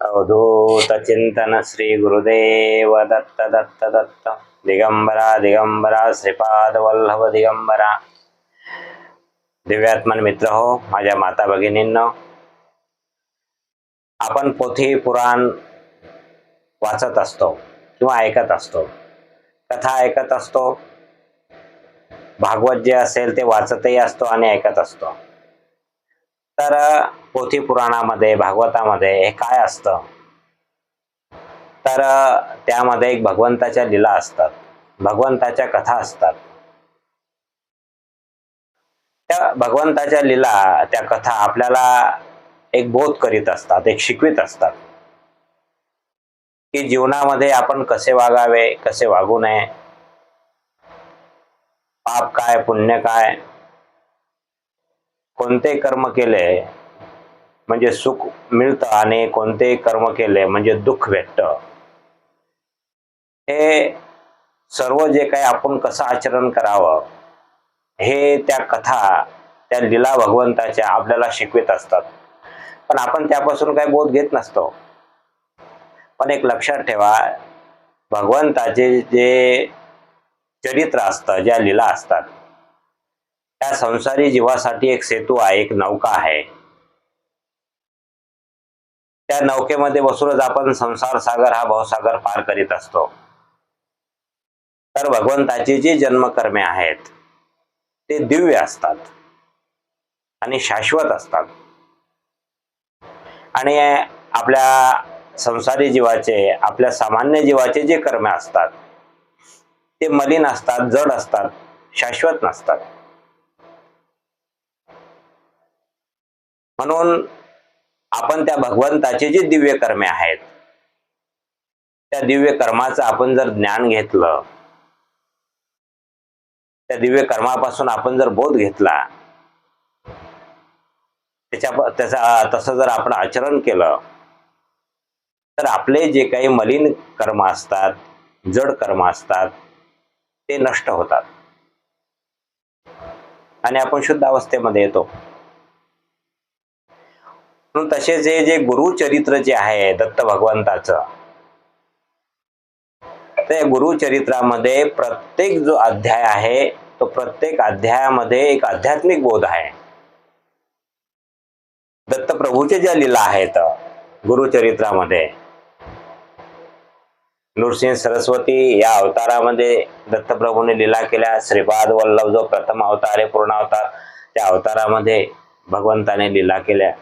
अवधूत चिंतन श्री गुरुदेव दत्त दत्त दत्त दिगंबरा दिगंबरा श्रीपाद वल्लभ दिगंबरा दिव्यात्मन मित्र हो माझ्या माता भगिनींनो। आपण पोथी पुराण वाचत असतो किंवा ऐकत असतो. कथा ऐकत असतो. भागवत जे असेल ते वाचतही असतो आणि ऐकत असतो. तर पोथी पुराणामध्ये भागवतामध्ये हे काय असतं? तर त्यामध्ये एक भगवंताच्या लीला असतात. भगवंताच्या कथा असतात. त्या भगवंताच्या लीला त्या कथा आपल्याला एक बोध करीत असतात एक शिकवित असतात. की जीवनामध्ये आपण कसे वागावे कसे वागू नये? पाप काय पुण्य काय? कोणते कर्म केले म्हणजे सुख मिळतं आणि कोणते कर्म केले म्हणजे दुःख भेटत. हे सर्व जे काही आपण कसं आचरण करावं हे त्या कथा त्या लीला भगवंताच्या आपल्याला शिकवित असतात. पण आपण त्यापासून काही बोध घेत नसतो. पण एक लक्षात ठेवा भगवंताचे जे चरित्र असतं ज्या लीला असतात त्या संसारी जीवासाठी एक सेतू आहे एक नौका आहे. त्या नौकेमध्ये बसूनच आपण संसार सागर हा भवसागर पार करीत असतो. तर भगवंताची जी जन्मकर्मे आहेत ते दिव्य असतात आणि शाश्वत असतात. आणि आपल्या संसारी जीवाचे आपल्या सामान्य जीवाचे जे कर्मे असतात ते मलिन असतात जड असतात शाश्वत नसतात. म्हणून आपण त्या भगवंताचे जे दिव्य कर्मे आहेत त्या दिव्य कर्माचं आपण जर ज्ञान घेतलं त्या दिव्य कर्मापासून आपण जर बोध घेतला त्याच्या त्याचा तसं जर आपण आचरण केलं तर आपले जे काही मलिन कर्म असतात जड कर्म असतात ते नष्ट होतात. आणि आपण शुद्ध अवस्थेमध्ये येतो. म्हणून तसेच हे जे गुरुचरित्र जे आहे दत्त भगवंताचं ते गुरुचरित्रामध्ये प्रत्येक जो अध्याय आहे तो प्रत्येक अध्यायामध्ये एक आध्यात्मिक बोध आहे. दत्तप्रभूचे ज्या लीला आहेत गुरुचरित्रामध्ये नृसिंह सरस्वती या अवतारामध्ये दत्तप्रभूने लीला केल्या. श्रीपाद वल्लभ जो प्रथम अवतार आहे पूर्ण अवतार त्या अवतारामध्ये भगवंताने लीला केल्या.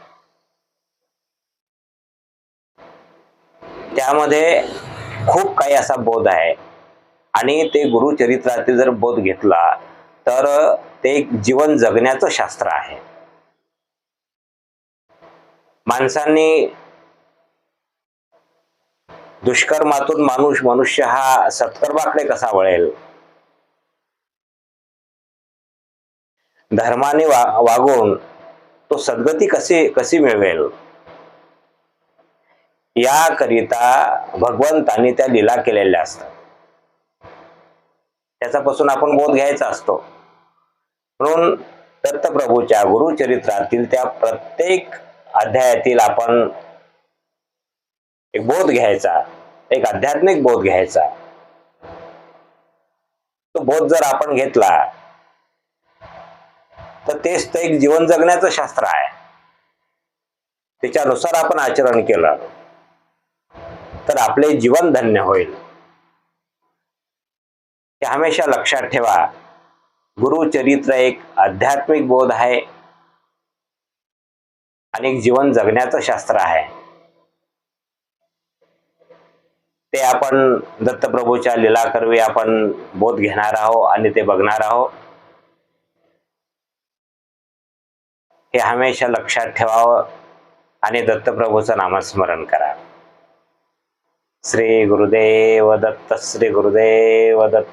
त्यामध्ये खूप काही असा बोध आहे. आणि ते गुरुचरित्रातील जर बोध घेतला तर ते एक जीवन जगण्याचं शास्त्र आहे. माणसांनी दुष्कर्मातून माणूस मनुष्य हा सत्कर्माकडे कसा वळेल? धर्माने वा वागून तो सद्गती कशी कशी मिळवेल? याकरिता भगवंतांनी त्या लीला केलेल्या असतात. त्याच्यापासून आपण बोध घ्यायचा असतो. म्हणून दत्तप्रभूच्या गुरुचरित्रातील त्या प्रत्येक अध्यायातील आपण एक बोध घ्यायचा एक आध्यात्मिक बोध घ्यायचा. तो बोध जर आपण घेतला तर तेच तर एक जीवन जगण्याचं शास्त्र आहे. त्याच्यानुसार आपण आचरण केलं. तर आपले जीवन धन्य होईल. हे हमेशा लक्षात ठेवा. गुरुचरित्र एक आध्यात्मिक बोध आहे. आणि एक जीवन जगण्याचं शास्त्र आहे. ते आपण दत्तप्रभूच्या लीला करवी आपण बोध घेणार आहोत आणि ते बघणार आहोत. हे हमेशा लक्षात ठेवावं आणि दत्तप्रभूचं नामस्मरण करा. श्री गुरुदेव दत्त श्री गुरुदेव दत्त